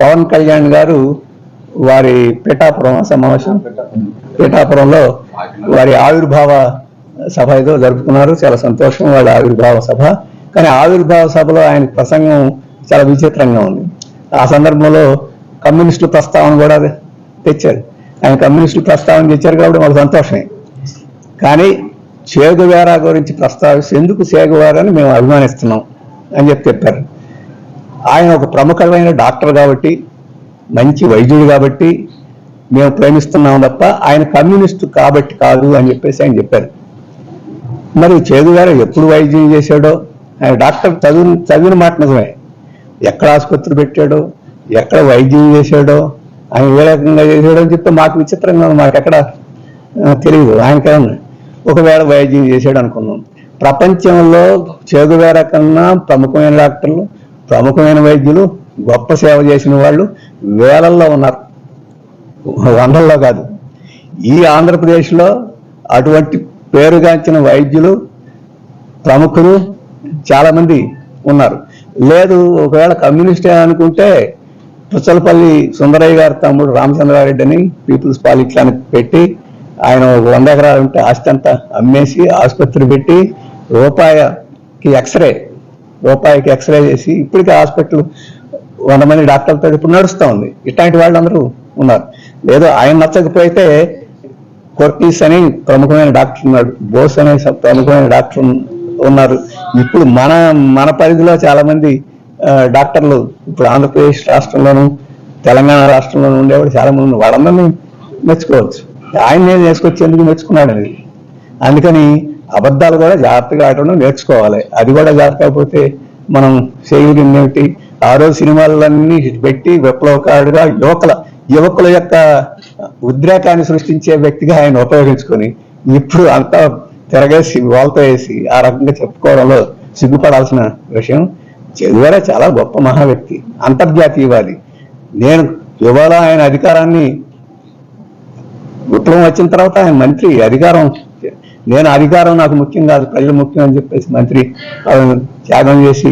పవన్ కళ్యాణ్ గారు వారి పిఠాపురం సమావేశం పిఠాపురంలో వారి ఆవిర్భావ సభ ఏదో జరుపుకున్నారు. చాలా సంతోషం వాళ్ళ ఆవిర్భావ సభ. కానీ ఆవిర్భావ సభలో ఆయన ప్రసంగం చాలా విచిత్రంగా ఉంది. ఆ సందర్భంలో కమ్యూనిస్టుల ప్రస్తావన కూడా తెచ్చారు. ఆయన కమ్యూనిస్టు ప్రస్తావన తెచ్చారు కాబట్టి మాకు సంతోషమే. కానీ చేగువేరా గురించి ప్రస్తావిస్తే ఎందుకు చేగువేరా అని మేము అభిమానిస్తున్నాం అని చెప్పి చెప్పారు. ఆయన ఒక ప్రముఖమైన డాక్టర్ కాబట్టి మంచి వైద్యుడు కాబట్టి మేము ప్రేమిస్తున్నాం తప్ప ఆయన కమ్యూనిస్టు కాబట్టి కాదు అని చెప్పేసి ఆయన చెప్పారు. మరి చేదు గారు ఎప్పుడు వైద్యం చేశాడో? ఆయన డాక్టర్ చదువు చదివిన మాట నిజమే. ఎక్కడ ఆసుపత్రి పెట్టాడో? ఎక్కడ వైద్యం చేశాడో? ఆయన ఏ రకంగా చేశాడో అని చెప్తే మాకు విచిత్రంగా ఉంది. మాకు ఎక్కడ తెలియదు ఆయనకేమన్నా ఒకవేళ వైద్యం చేశాడు అనుకున్నాం ప్రపంచంలో చేదువేర కన్నా ప్రముఖమైన డాక్టర్లు ప్రముఖమైన వైద్యులు గొప్ప సేవ చేసిన వాళ్ళు వేలల్లో ఉన్నారు. వందల్లో కాదు. ఈ ఆంధ్రప్రదేశ్లో అటువంటి పేరుగాంచిన వైద్యులు ప్రముఖులు చాలామంది ఉన్నారు. లేదు ఒకవేళ కమ్యూనిస్టే అనుకుంటే పుచ్చలపల్లి సుందరయ్య గారి తమ్ముడు రామచంద్రారెడ్డి అని పీపుల్స్ పాలిట్లానికి పెట్టి ఆయన ఒక వంద ఎకరాలు ఉంటే ఆస్తి అంతా అమ్మేసి ఆసుపత్రి పెట్టి రూపాయికి ఎక్స్రే రూపాయికి ఎక్స్రే చేసి ఇప్పటికీ హాస్పిటల్ వంద మంది డాక్టర్లతో ఇప్పుడు నడుస్తూ ఉంది. ఇట్లాంటి వాళ్ళందరూ ఉన్నారు. లేదు ఆయన నచ్చకపోతే కొర్టీస్ అని ప్రముఖమైన డాక్టర్ ఉన్నాడు. బోస్ అనే ప్రముఖమైన డాక్టర్ ఉన్నారు. ఇప్పుడు మన మన పరిధిలో చాలా మంది డాక్టర్లు ఇప్పుడు ఆంధ్రప్రదేశ్ రాష్ట్రంలోను తెలంగాణ రాష్ట్రంలోనూ ఉండేవాడు చాలా మంది వాళ్ళందరినీ మెచ్చుకోవచ్చు. ఆయన నేను చేసుకొచ్చేందుకు మెచ్చుకున్నాడు అది అందుకని అబద్ధాలు కూడా జాగ్రత్తగా ఆడడం నేర్చుకోవాలి. అది కూడా జాగ్రత్త కాకపోతే మనం చేయగలిగింది ఏమిటి? ఆ రోజు సినిమాలన్నీ పెట్టి విప్లవకారుడుగా యువకుల యువకుల యొక్క ఉద్రేకాన్ని సృష్టించే వ్యక్తిగా ఆయన ఉపయోగించుకొని ఇప్పుడు అంతా తిరగేసి వాళ్ళతో వేసి ఆ రకంగా చెప్పుకోవడంలో సిగ్గుపడాల్సిన విషయం చదివారా చాలా గొప్ప మహా వ్యక్తి అంతర్జాతీయవాది. నేను ఇవాళ ఆయన అధికారాన్ని విప్లవం వచ్చిన తర్వాత ఆయన మంత్రి అధికారం నేను అధికారం నాకు ముఖ్యం కాదు ప్రజలు ముఖ్యం అని చెప్పేసి మంత్రి త్యాగం చేసి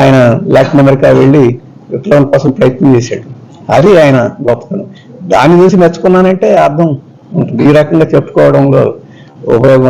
ఆయన లాటిన్ అమెరికా వెళ్ళి విప్లవం కోసం ప్రయత్నం చేశాడు. అది ఆయన గొప్పతనం. దాన్ని చూసి మెచ్చుకున్నానంటే అర్థం ఉంటుంది. ఈ రకంగా చెప్పుకోవడంలో ఉపయోగం